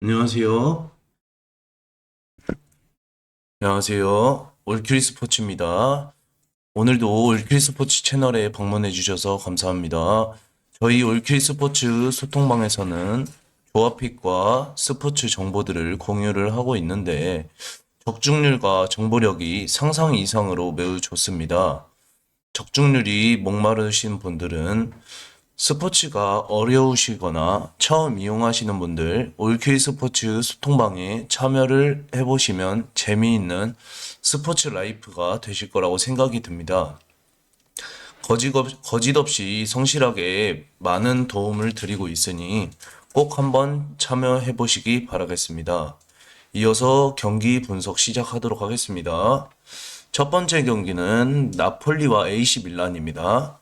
안녕하세요. 안녕하세요. 올킬 스포츠입니다. 오늘도 올킬 스포츠 채널에 방문해 주셔서 감사합니다. 저희 올킬 스포츠 소통방에서는 조합픽과 스포츠 정보들을 공유를 하고 있는데 적중률과 정보력이 상상 이상으로 매우 좋습니다. 적중률이 목마르신 분들은 스포츠가 어려우시거나 처음 이용하시는 분들 올킬 스포츠 소통방에 참여를 해보시면 재미있는 스포츠 라이프가 되실 거라고 생각이 듭니다. 거짓, 없- 거짓 없이 성실하게 많은 도움을 드리고 있으니 꼭 한번 참여해 보시기 바라겠습니다. 이어서 경기 분석 시작하도록 하겠습니다. 첫 번째 경기는 나폴리와 AC 밀란입니다.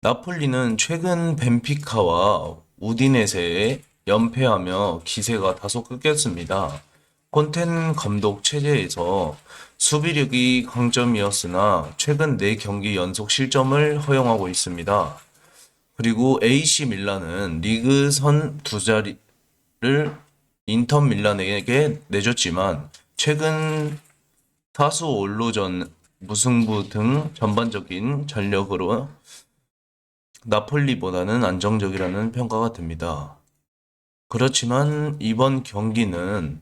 나폴리는 최근 벤피카와 우디네세에 연패하며 기세가 다소 꺾였습니다. 콘텐 감독 체제에서 수비력이 강점이었으나 최근 4경기 연속 실점을 허용하고 있습니다. 그리고 AC 밀란은 리그 선 두 자리를 인터 밀란에게 내줬지만 최근 타수 올로전 무승부 등 전반적인 전력으로 나폴리보다는 안정적이라는 평가가 듭니다. 그렇지만 이번 경기는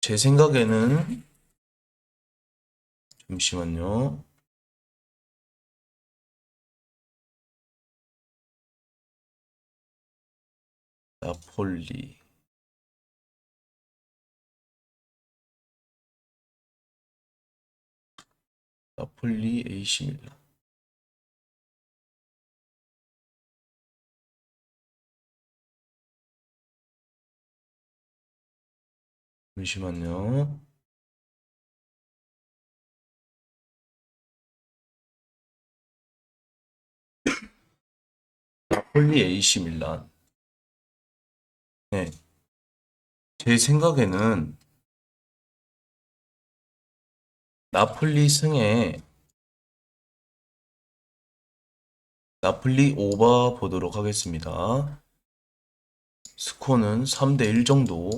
제 생각에는 잠시만요. 나폴리 나폴리 AC 밀란 잠시만요. 나폴리 AC 밀란. 네. 제 생각에는 나폴리 승에 나폴리 오버 보도록 하겠습니다. 스코어는 3대1 정도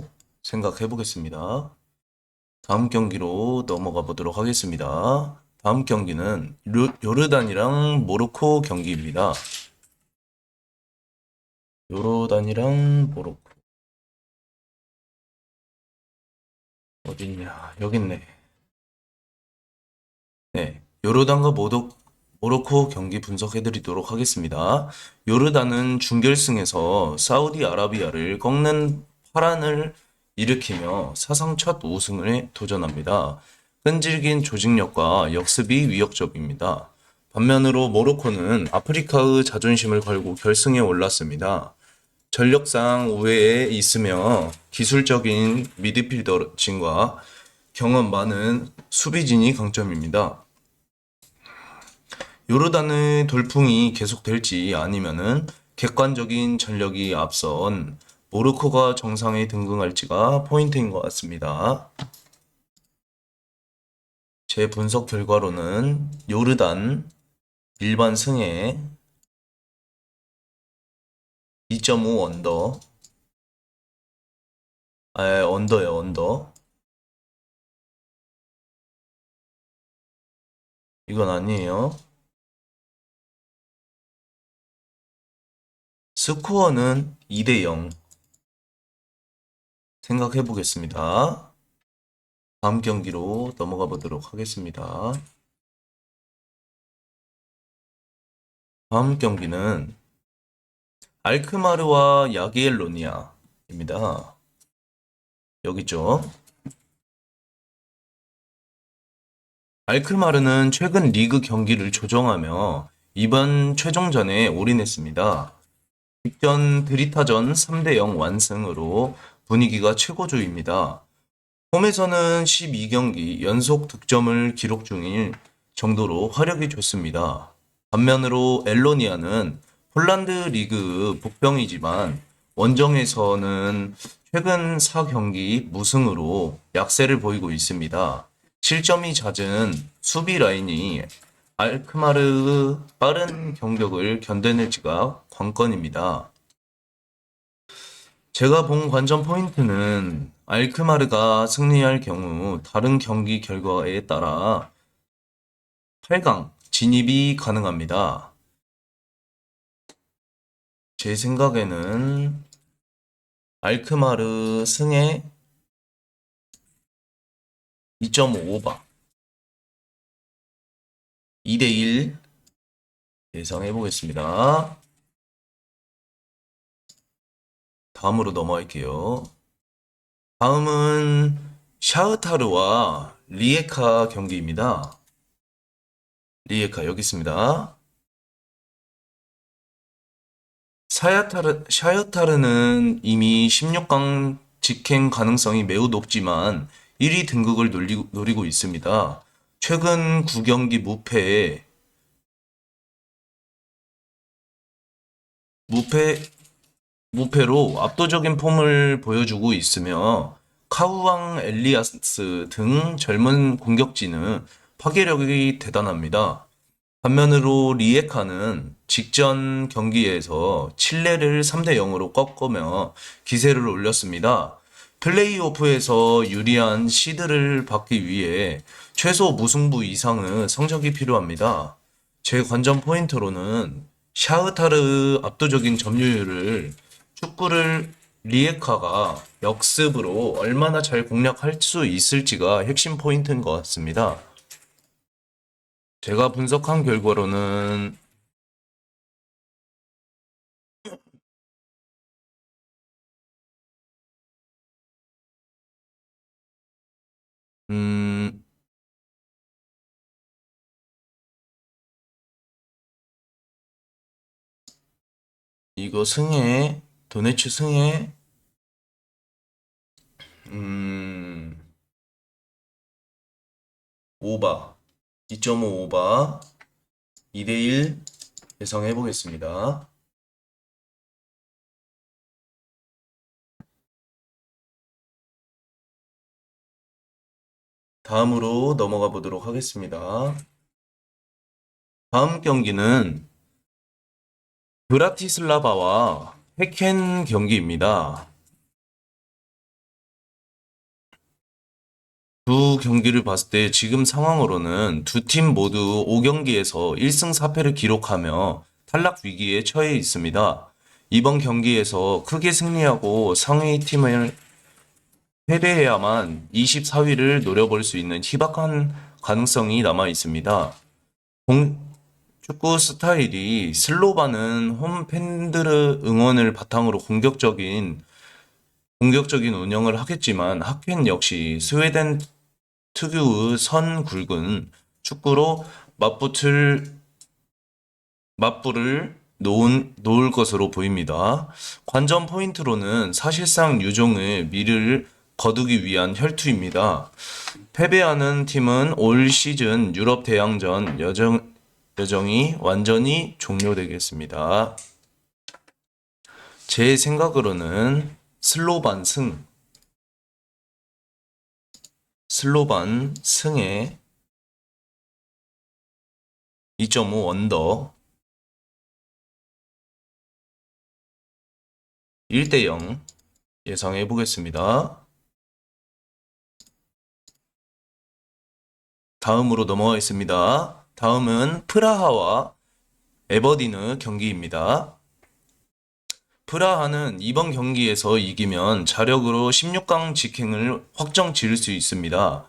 생각해 보겠습니다. 다음 경기로 넘어가 보도록 하겠습니다. 다음 경기는 르- 요르단이랑 모로코 경기입니다. 요르단이랑 모로코. 어딨냐? 여기 있네. 네. 요르단과 모도, 모로코 경기 분석해 드리도록 하겠습니다. 요르단은 준결승에서 사우디아라비아를 꺾는 파란을 일으키며 사상 첫 우승에 도전합니다. 끈질긴 조직력과 역습이 위협적입니다. 반면으로 모로코는 아프리카의 자존심을 걸고 결승에 올랐습니다. 전력상 우회에 있으며 기술적인 미드필더진과 경험 많은 수비진이 강점입니다. 요르단의 돌풍이 계속될지 아니면은 객관적인 전력이 앞선 모로코가 정상에 등극할지가 포인트인 것 같습니다. 제 분석 결과로는 요르단 일반 승에 2.5 언더 아 언더요 언더 이건 아니에요. 스코어는 2대 0 생각해 보겠습니다. 다음 경기로 넘어가 보도록 하겠습니다. 다음 경기는 알크마르와 야기엘로니아입니다. 여기죠. 알크마르는 최근 리그 경기를 조정하며 이번 최종전에 올인했습니다. 직전 드리타전 3대0 완승으로 분위기가 최고조입니다. 홈에서는 12경기 연속 득점을 기록 중일 정도로 화력이 좋습니다. 반면으로 엘로니아는 폴란드 리그 복병이지만 원정에서는 최근 4경기 무승으로 약세를 보이고 있습니다. 실점이 잦은 수비 라인이 알크마르의 빠른 경격을 견뎌낼지가 관건입니다. 제가 본 관전 포인트는 알크마르가 승리할 경우 다른 경기 결과에 따라 8강 진입이 가능합니다. 제 생각에는 알크마르 승에 2.5바 2대1 예상해 보겠습니다. 다음으로 넘어갈게요. 다음은 샤흐타르와 리에카 경기입니다. 리에카 여기 있습니다. 사야타르, 샤흐타르는 이미 16강 직행 가능성이 매우 높지만 1위 등극을 노리고, 노리고 있습니다. 최근 9경기 무패에 무패 무패로 압도적인 폼을 보여주고 있으며 카우왕 엘리아스 등 젊은 공격진은 파괴력이 대단합니다. 반면으로 리에카는 직전 경기에서 칠레를 3대 0으로 꺾으며 기세를 올렸습니다. 플레이오프에서 유리한 시드를 받기 위해 최소 무승부 이상의 성적이 필요합니다. 제 관전 포인트로는 샤흐타르 압도적인 점유율을 축구를 리에카가 역습으로 얼마나 잘 공략할 수 있을지가 핵심 포인트인 것 같습니다. 제가 분석한 결과로는 음, 이거 승에 도네츠 승에 음, 오바 2.5 오바. 2대1 예상해 보겠습니다. 다음으로 넘어가 보도록 하겠습니다. 다음 경기는 브라티슬라바와 헤켄 경기입니다. 두 경기를 봤을 때 지금 상황으로는 두 팀 모두 5경기에서 1승 4패를 기록하며 탈락 위기에 처해 있습니다. 이번 경기에서 크게 승리하고 상위 팀을 패배해야만 24위를 노려볼 수 있는 희박한 가능성이 남아 있습니다. 공- 축구 스타일이 슬로바는 홈 팬들의 응원을 바탕으로 공격적인 공격적인 운영을 하겠지만 하켄 역시 스웨덴 특유의 선 굵은 축구로 맞붙을 맞불을 놓은, 놓을 것으로 보입니다. 관전 포인트로는 사실상 유종의 미를 거두기 위한 혈투입니다. 패배하는 팀은 올 시즌 유럽 대항전 여정, 여정이 완전히 종료되겠습니다. 제 생각으로는 슬로반 승, 슬로반 승에 2.5 언더 1대 0 예상해 보겠습니다. 다음으로 넘어가겠습니다. 다음은 프라하와 에버디느 경기입니다. 프라하는 이번 경기에서 이기면 자력으로 16강 직행을 확정 지을 수 있습니다.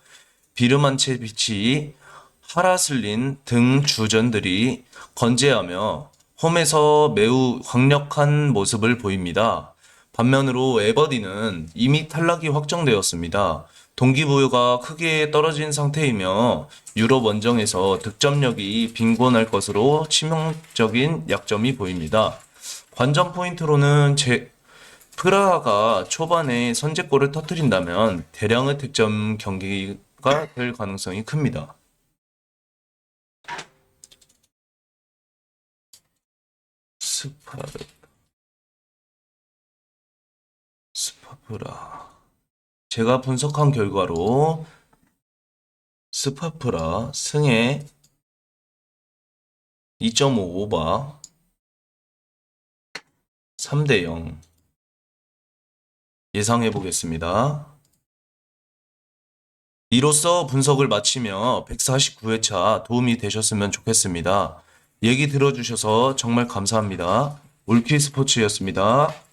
비르만체비치, 하라슬린 등 주전들이 건재하며 홈에서 매우 강력한 모습을 보입니다. 반면으로 에버디는 이미 탈락이 확정되었습니다. 동기부여가 크게 떨어진 상태이며 유럽 원정에서 득점력이 빈곤할 것으로 치명적인 약점이 보입니다. 관전 포인트로는 제 프라하가 초반에 선제골을 터뜨린다면 대량의 득점 경기가 될 가능성이 큽니다. 스파르 스파프라 제가 분석한 결과로 스파프라 승에 2.5 오버 3대 0 예상해 보겠습니다. 이로써 분석을 마치며 149회차 도움이 되셨으면 좋겠습니다. 얘기 들어주셔서 정말 감사합니다. 올키 스포츠였습니다.